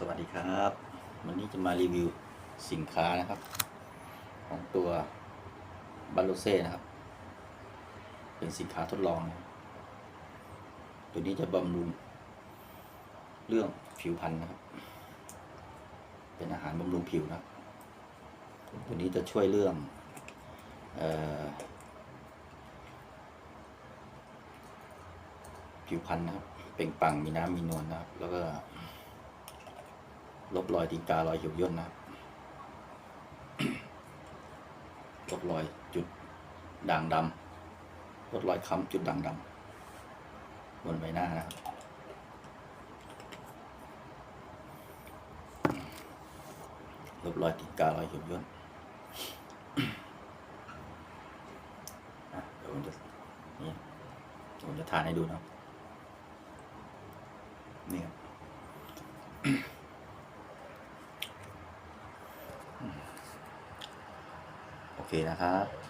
สวัสดีครับ วันนี้จะมารีวิวสินค้านะครับ ของตัวบาโลเซ่นะครับ เป็นสินค้าทดลองนะตัวนี้จะบำรุงเรื่องผิวพรรณนะครับ เป็นอาหารบำรุงผิวนะตัวนี้จะช่วยเรื่องออผิวพรรณนะครับ เปล่งปังมีน้ำมีนวลนะครับ แล้วก็ ลบรอยตีนการอยเหี่ยวย่นนะครับลบรอยจุดด่างดำลดรอยค้ำจุดด่างดำบนใบหน้านะครับลบรอยตีนการอยเหี่ยวย่นเดี๋ยวผมจะนี่ผมจะทานให้ดูนะนี่ครับ โอ เคนะครับ